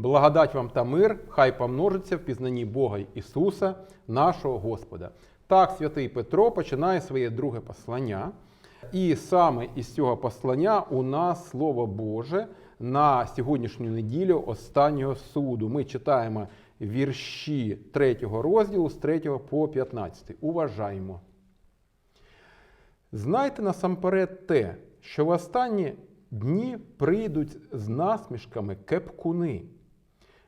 Благодать вам та мир, хай помножиться в пізнанні Бога Ісуса, нашого Господа. Так, святий Петро починає своє друге послання. І саме із цього послання у нас Слово Боже на сьогоднішню неділю останнього суду. Ми читаємо вірші 3 розділу з 3 по 15. Уважаємо. Знайте насамперед те, що в останні дні прийдуть з насмішками кепкуни,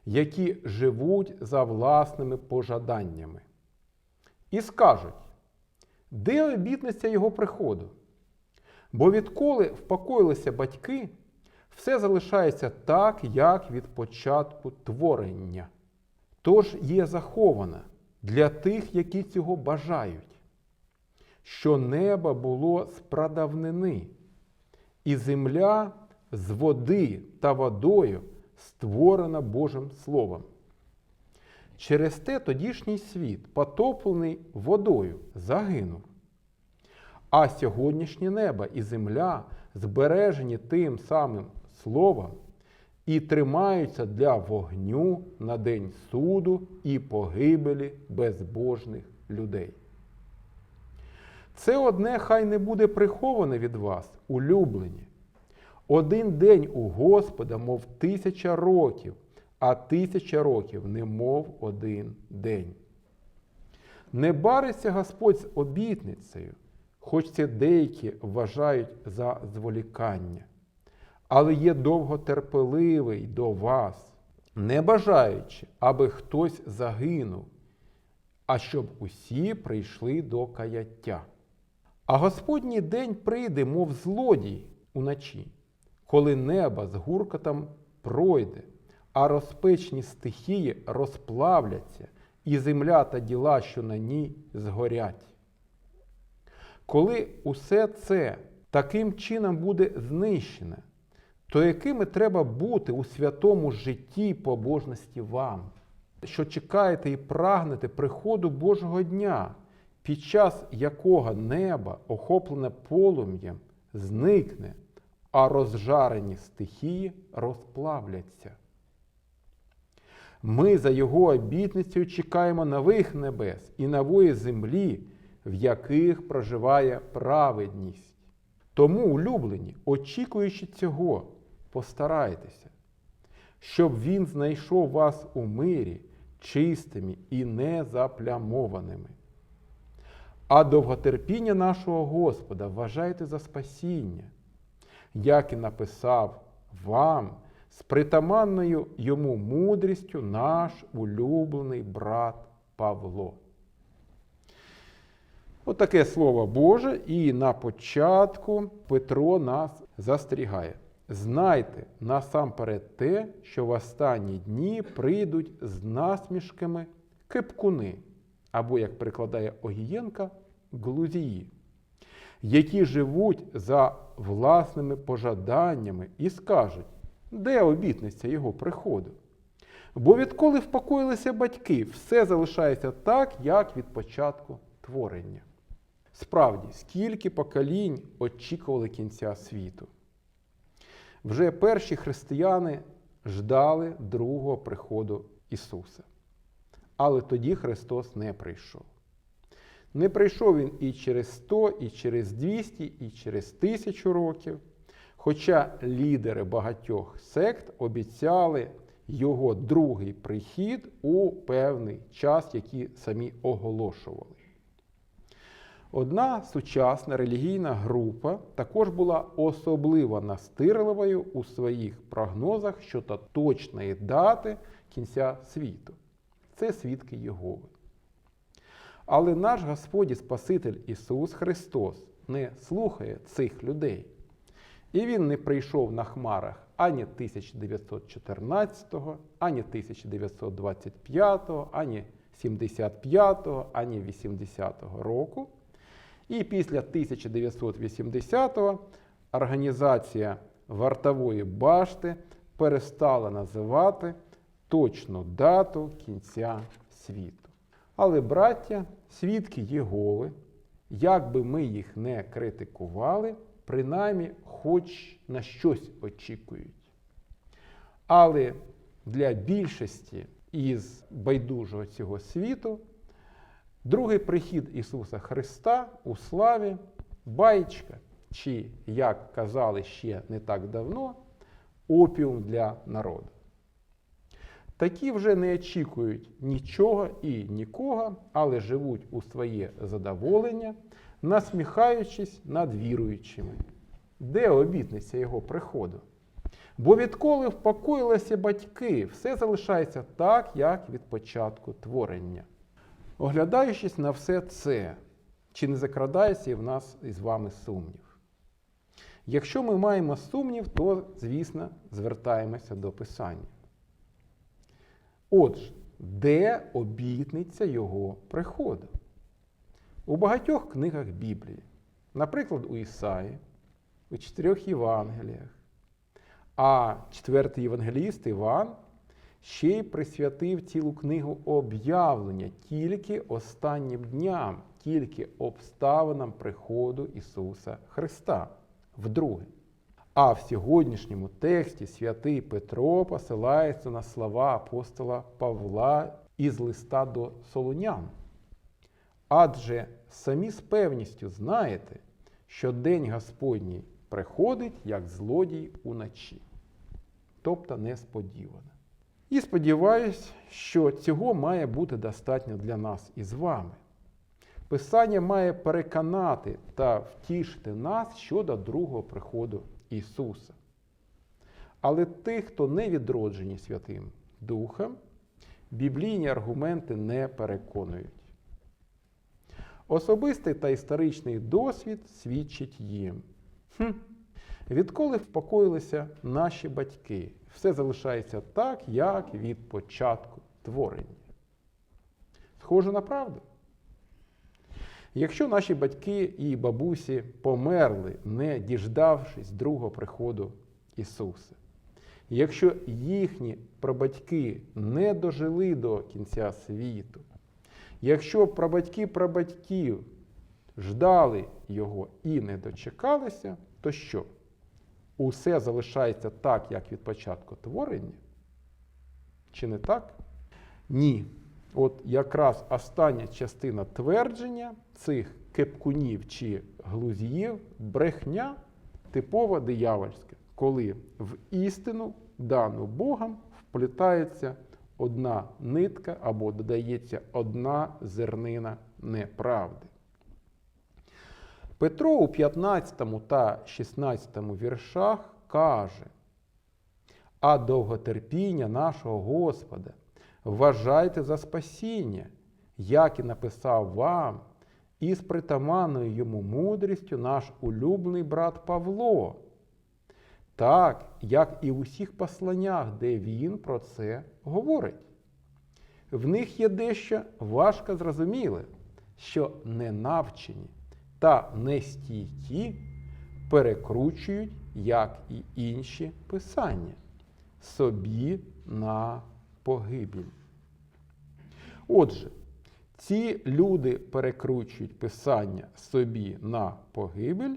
які живуть за власними пожаданнями. І скажуть, де обітниця його приходу? Бо відколи впокоїлися батьки, все залишається так, як від початку творення. Тож є захована для тих, які цього бажають, що небо було з прадавнини, і земля з води та водою створена Божим Словом. Через те тодішній світ, потоплений водою, загинув. А сьогоднішнє небо і земля збережені тим самим словом і тримаються для вогню на день суду і погибелі безбожних людей. Це одне хай не буде приховане від вас, улюблені. Один день у Господа, мов тисяча років, а тисяча років немов один день. Не бариться Господь з обітницею, хоч це деякі вважають за зволікання, але є довготерпеливий до вас, не бажаючи, аби хтось загинув, а щоб усі прийшли до каяття. А Господній день прийде, мов злодій уночі, коли небо з гуркотом пройде, а розпечні стихії розплавляться, і земля та діла, що на ній згорять. Коли усе це таким чином буде знищене, то якими треба бути у святому житті й побожності вам, що чекаєте і прагнете приходу Божого дня, під час якого небо, охоплене полум'ям, зникне, а розжарені стихії розплавляться. Ми за його обітницею чекаємо нових небес і нової землі, в яких проживає праведність. Тому, улюблені, очікуючи цього, постарайтеся, щоб він знайшов вас у мирі, чистими і незаплямованими. А довготерпіння нашого Господа вважайте за спасіння, як і написав вам з притаманною йому мудрістю наш улюблений брат Павло. Отаке слово Боже, і на початку Петро нас застерігає. Знайте насамперед те, що в останні дні прийдуть з насмішками кипкуни, або, як перекладає Огієнка, глузії, які живуть за власними пожаданнями і скажуть, де обітниця його приходу? Бо відколи впокоїлися батьки, все залишається так, як від початку творення. Справді, скільки поколінь очікували кінця світу. Вже перші християни ждали другого приходу Ісуса. Але тоді Христос не прийшов. Не прийшов Він і через 100, і через 200, і через 1000 років. Хоча лідери багатьох сект обіцяли його другий прихід у певний час, який самі оголошували. Одна сучасна релігійна група також була особливо настирливою у своїх прогнозах щодо точної дати кінця світу. Це свідки Єгови. Але наш Господь і Спаситель Ісус Христос не слухає цих людей. І Він не прийшов на хмарах ані 1914, ані 1925, ані 75, ані 80 року. І після 1980-го організація вартової башти перестала називати точну дату кінця світу. Але, браття, свідки Єгови, як би ми їх не критикували, принаймні хоч на щось очікують. Але для більшості із байдужого цього світу другий прихід Ісуса Христа у славі, баєчка, чи, як казали ще не так давно, опіум для народу. Такі вже не очікують нічого і нікого, але живуть у своє задоволення, насміхаючись над віруючими. Де обітниця його приходу? Бо відколи впокоїлися батьки, все залишається так, як від початку творення. Оглядаючись на все це, чи не закрадається і в нас із вами сумнів? Якщо ми маємо сумнів, то, звісно, звертаємося до Писання. Отже, де обітниця його приходу? У багатьох книгах Біблії, наприклад, у Ісаї, у чотирьох Євангеліях. А четвертий євангеліст Іван ще й присвятив цілу книгу об'явлення тільки останнім дням, тільки обставинам приходу Ісуса Христа. Вдруге. А в сьогоднішньому тексті святий Петро посилається на слова апостола Павла із листа до Солунян. Адже самі з певністю знаєте, що день Господній приходить як злодій уночі, тобто несподівано. І сподіваюсь, що цього має бути достатньо для нас із вами. Писання має переконати та втішити нас щодо другого приходу Ісуса. Але тих, хто не відроджені Святим Духом, біблійні аргументи не переконують. Особистий та історичний досвід свідчить їм. Хм. Відколи впокоїлися наші батьки, все залишається так, як від початку творення. Схоже на правду? Якщо наші батьки і бабусі померли, не діждавшись другого приходу Ісуса, якщо їхні прабатьки не дожили до кінця світу, якщо прабатьки прабатьків ждали його і не дочекалися, то що? Усе залишається так, як від початку творення? Чи не так? Ні. От якраз остання частина твердження цих кепкунів чи глузіїв брехня типово диявольська, коли в істину, дану Богом, вплітається одна нитка або додається одна зернина неправди. Петро у 15 та 16 віршах каже, а довготерпіння нашого Господа вважайте за спасіння, як і написав вам, і з притаманною йому мудрістю наш улюблений брат Павло. Так, як і в усіх посланнях, де він про це говорить. В них є дещо важко зрозуміле, що ненавчені та нестійкі перекручують, як і інші писання, собі на погибіль. Отже, ці люди перекручують писання собі на погибель,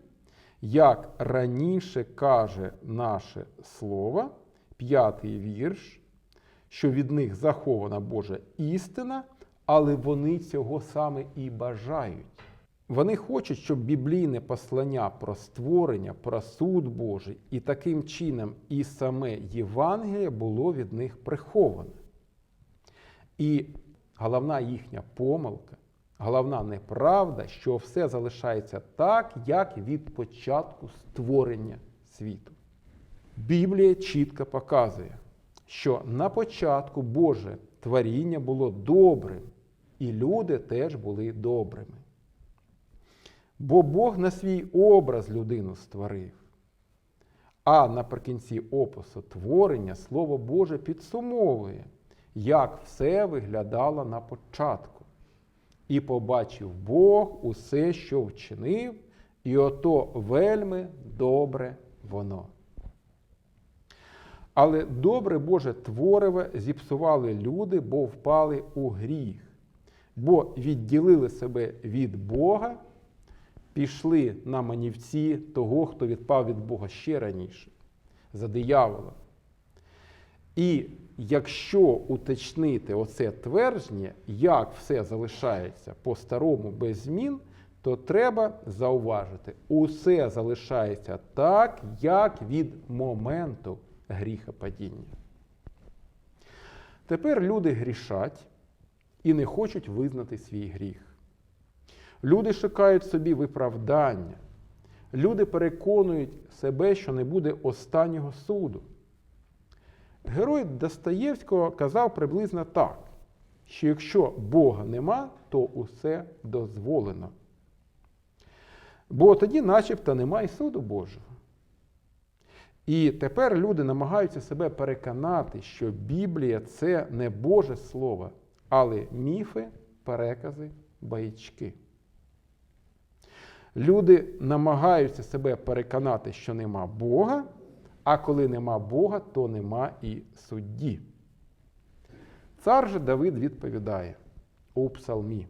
як раніше каже наше слово, п'ятий вірш, що від них захована Божа істина, але вони цього саме і бажають. Вони хочуть, щоб біблійне послання про створення, про суд Божий і таким чином і саме Євангеліє було від них приховане. І головна їхня помилка, головна неправда, що все залишається так, як від початку створення світу. Біблія чітко показує, що на початку Боже творіння було добрим, і люди теж були добрими. Бо Бог на свій образ людину створив. А наприкінці опису творення Слово Боже підсумовує, як все виглядало на початку. І побачив Бог усе, що вчинив, і ото вельми добре воно. Але добре Боже твориве зіпсували люди, бо впали у гріх, бо відділили себе від Бога пішли на манівці того, хто відпав від Бога ще раніше, за диявола. І якщо уточнити оце твердження, як все залишається по-старому без змін, то треба зауважити, усе залишається так, як від моменту гріхопадіння. Тепер люди грішать і не хочуть визнати свій гріх. Люди шукають собі виправдання. Люди переконують себе, що не буде останнього суду. Герой Достоєвського казав приблизно так, що якщо Бога нема, то усе дозволено. Бо тоді, начебто, нема і суду Божого. І тепер люди намагаються себе переконати, що Біблія це не Боже Слово, але міфи, перекази, баячки. Люди намагаються себе переконати, що нема Бога, а коли нема Бога, то нема і судді. Цар же Давид відповідає у псалмі.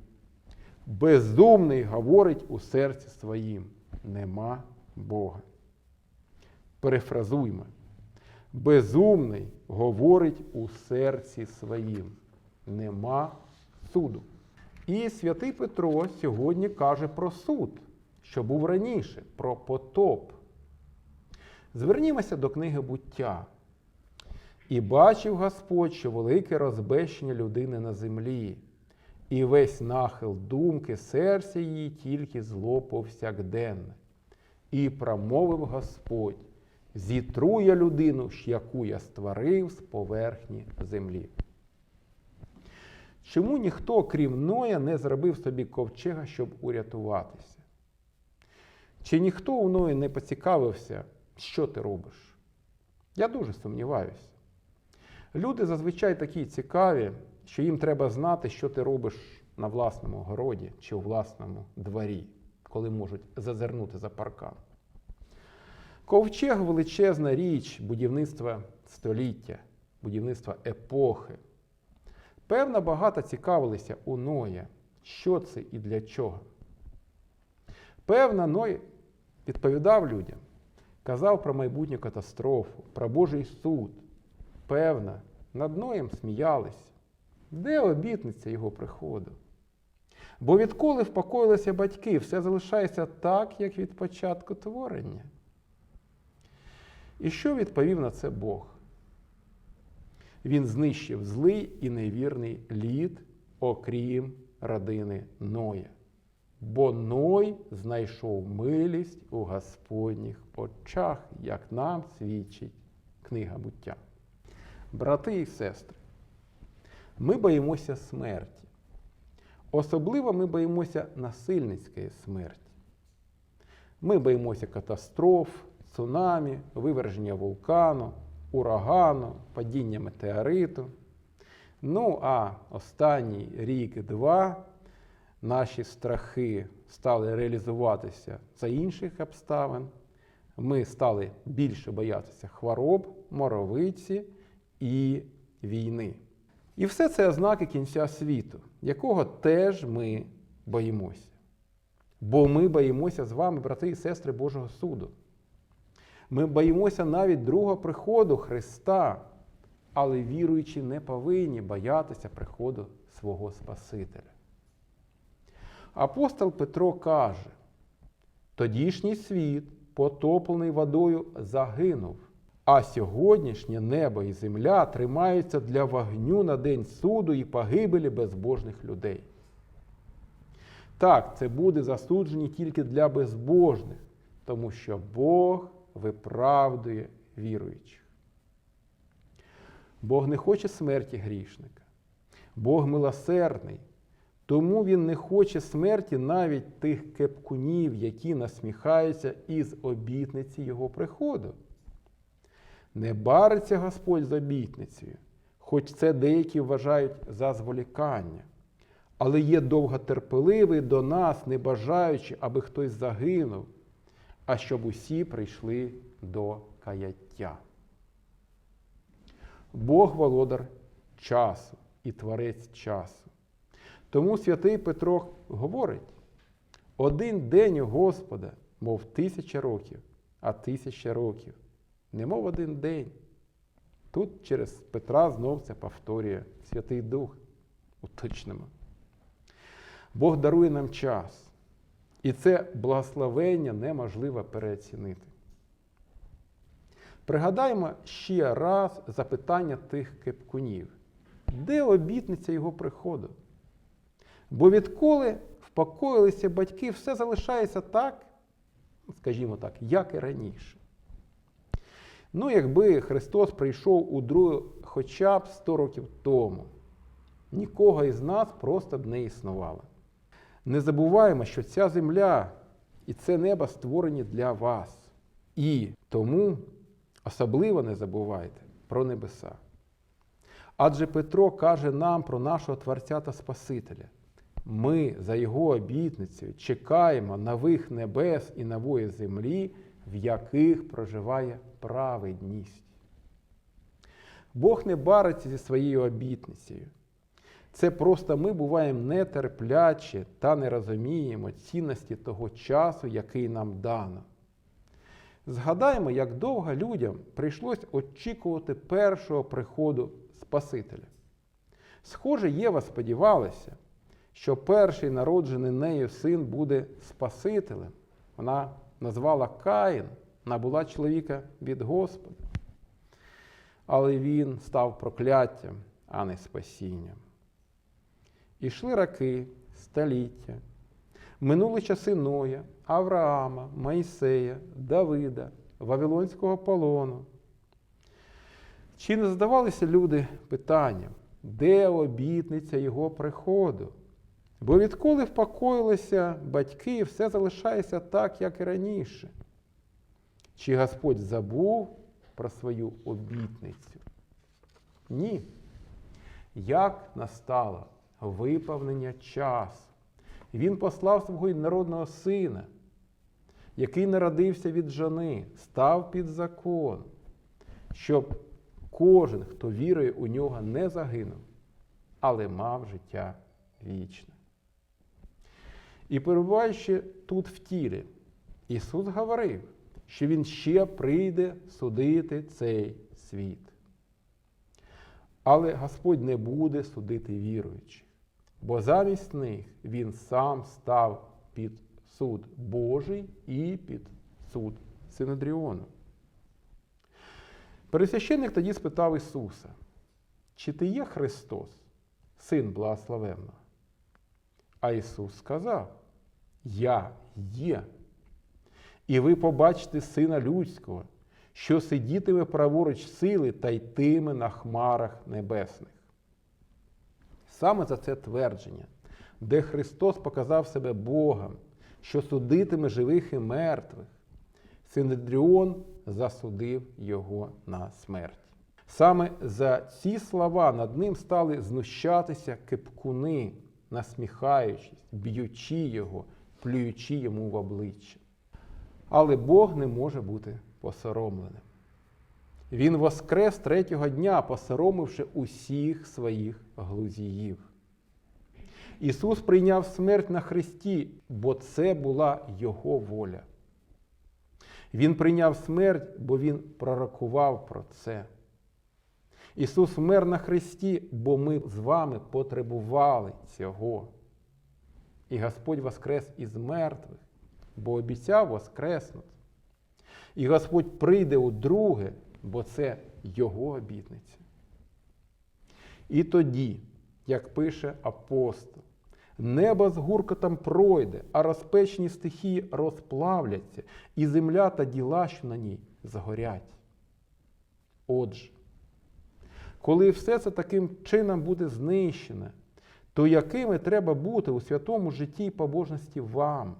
Безумний говорить у серці своїм, нема Бога. Перефразуймо. Безумний говорить у серці своїм, нема суду. І святий Петро сьогодні каже про суд, що був раніше, про потоп. Звернімося до книги буття. І бачив Господь, що велике розбещення людини на землі, і весь нахил думки серця її тільки зло повсякденне. І промовив Господь: зітру я людину, яку я створив з поверхні землі. Чому ніхто, крім Ноя, не зробив собі ковчега, щоб урятуватися? Чи ніхто у Ної не поцікавився, що ти робиш? Я дуже сумніваюся. Люди зазвичай такі цікаві, що їм треба знати, що ти робиш на власному городі чи у власному дворі, коли можуть зазирнути за паркан. Ковчег величезна річ будівництва століття, будівництва епохи. Певно, багато цікавилися у Ноя, що це і для чого. Певно, Ной відповідав людям, казав про майбутню катастрофу, про Божий суд. Певно, над Ноєм сміялися. Де обітниця його приходу? Бо відколи впокоїлися батьки, все залишається так, як від початку творення. І що відповів на це Бог? Він знищив злий і невірний лід, окрім родини Ноя. Бо Ной знайшов милість у Господніх очах, як нам свідчить книга буття. Брати і сестри, ми боїмося смерті. Особливо ми боїмося насильницької смерті. Ми боїмося катастроф, цунамі, виверження вулкану, урагану, падіння метеориту. Ну, а останній рік-два наші страхи стали реалізуватися за інших обставин. Ми стали більше боятися хвороб, моровиці і війни. І все це ознаки кінця світу, якого теж ми боїмося. Бо ми боїмося з вами, брати і сестри Божого суду. Ми боїмося навіть другого приходу Христа, але віруючі не повинні боятися приходу свого Спасителя. Апостол Петро каже: тодішній світ, потоплений водою, загинув, а сьогоднішнє небо і земля тримаються для вогню на день суду і погибелі безбожних людей. Так, це буде засуджені тільки для безбожних, тому що Бог виправдує віруючих. Бог не хоче смерті грішника. Бог милосердний. Тому Він не хоче смерті навіть тих кепкунів, які насміхаються із обітниці Його приходу. Не бариться Господь з обітницею, хоч це деякі вважають за зволікання, але є довготерпеливий до нас, не бажаючи, аби хтось загинув, а щоб усі прийшли до каяття. Бог володар часу і творець часу. Тому святий Петро говорить: один день у Господа, мов тисяча років, а тисяча років, немов один день. Тут через Петра знов це повторює Святий Дух. Уточнимо. Бог дарує нам час. І це благословення неможливо переоцінити. Пригадаємо ще раз запитання тих кепкунів. Де обітниця його приходу? Бо відколи впокоїлися батьки, все залишається так, скажімо так, як і раніше. Ну, якби Христос прийшов у друге хоча б 100 років тому, нікого із нас просто б не існувало. Не забуваємо, що ця земля і це небо створені для вас. І тому особливо не забувайте про небеса. Адже Петро каже нам про нашого Творця та Спасителя. Ми за Його обітницею чекаємо нових небес і нової землі, в яких проживає праведність. Бог не бариться зі своєю обітницею. Це просто ми буваємо нетерплячі та не розуміємо цінності того часу, який нам дано. Згадаємо, як довго людям прийшлось очікувати першого приходу Спасителя. Схоже, Єва сподівалася, що перший народжений нею син буде Спасителем. Вона назвала Каїн, набула чоловіка від Господа. Але він став прокляттям, а не спасінням. Ішли роки, століття, минули часи Ноя, Авраама, Моїсея, Давида, Вавилонського полону. Чи не задавалися люди питанням, де обітниця його приходу? Бо відколи впокоїлися батьки, все залишається так, як і раніше. Чи Господь забув про свою обітницю? Ні. Як настало виповнення часу? Він послав свого народного сина, який народився від жони, став під закон, щоб кожен, хто вірує у нього, не загинув, але мав життя вічне. І перебуваючи тут в тілі, Ісус говорив, що Він ще прийде судити цей світ. Але Господь не буде судити віруючих, бо замість них Він сам став під суд Божий і під суд Синедріону. Пересвященник тоді спитав Ісуса, чи ти є Христос, Син Благословенного? А Ісус сказав: Я є. І ви побачите Сина Людського, що сидітиме праворуч сили та йтиме на хмарах небесних. Саме за це твердження, де Христос показав себе Богом, що судитиме живих і мертвих, Синедріон засудив його на смерть. Саме за ці слова над ним стали знущатися кипкуни, насміхаючись, б'ючи його, плюючи йому в обличчя. Але Бог не може бути посоромленим. Він воскрес третього дня, посоромивши усіх своїх глузіїв. Ісус прийняв смерть на Христі, бо це була Його воля. Він прийняв смерть, бо Він пророкував про це. Ісус вмер на Христі, бо ми з вами потребували цього. І Господь воскрес із мертвих, бо обіцяв воскреснути. І Господь прийде у друге, бо це Його обітниця. І тоді, як пише апостол, небо з гуркотом пройде, а розпечні стихії розплавляться, і земля та діла, що на ній згорять. Отже, коли все це таким чином буде знищене, то якими треба бути у святому житті і побожності вам,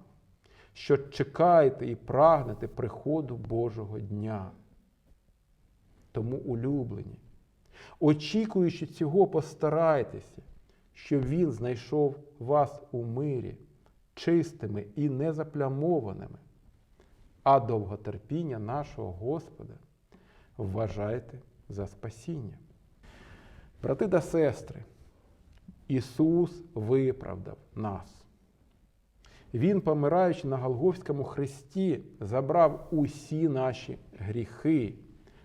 що чекаєте і прагнете приходу Божого дня? Тому улюблені, очікуючи цього, постарайтеся, щоб Він знайшов вас у мирі, чистими і незаплямованими, а довготерпіння нашого Господа вважайте за спасіння. Брати та сестри, Ісус виправдав нас. Він, помираючи на Голговському хресті, забрав усі наші гріхи,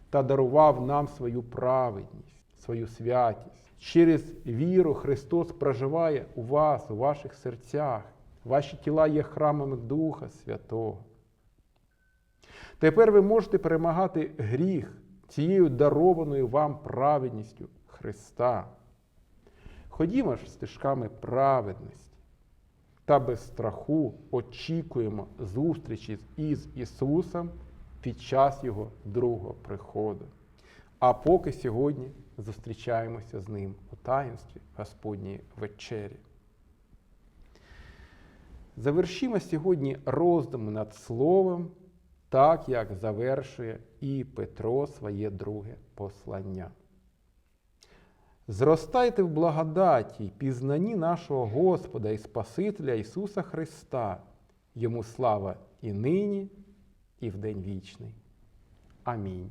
та дарував нам свою праведність, свою святість. Через віру Христос проживає у вас, у ваших серцях. Ваші тіла є храмами Духа Святого. Тепер ви можете перемагати гріх цією дарованою вам праведністю Христа. Ходімо ж стежками праведності та без страху очікуємо зустрічі із Ісусом під час Його другого приходу. А поки сьогодні зустрічаємося з Ним у таїнстві Господньої вечері. Завершимо сьогодні роздуми над Словом, так як завершує і Петро своє друге послання. Зростайте в благодаті й пізнанні нашого Господа і Спасителя Ісуса Христа, Йому слава і нині, і в день вічний. Амінь.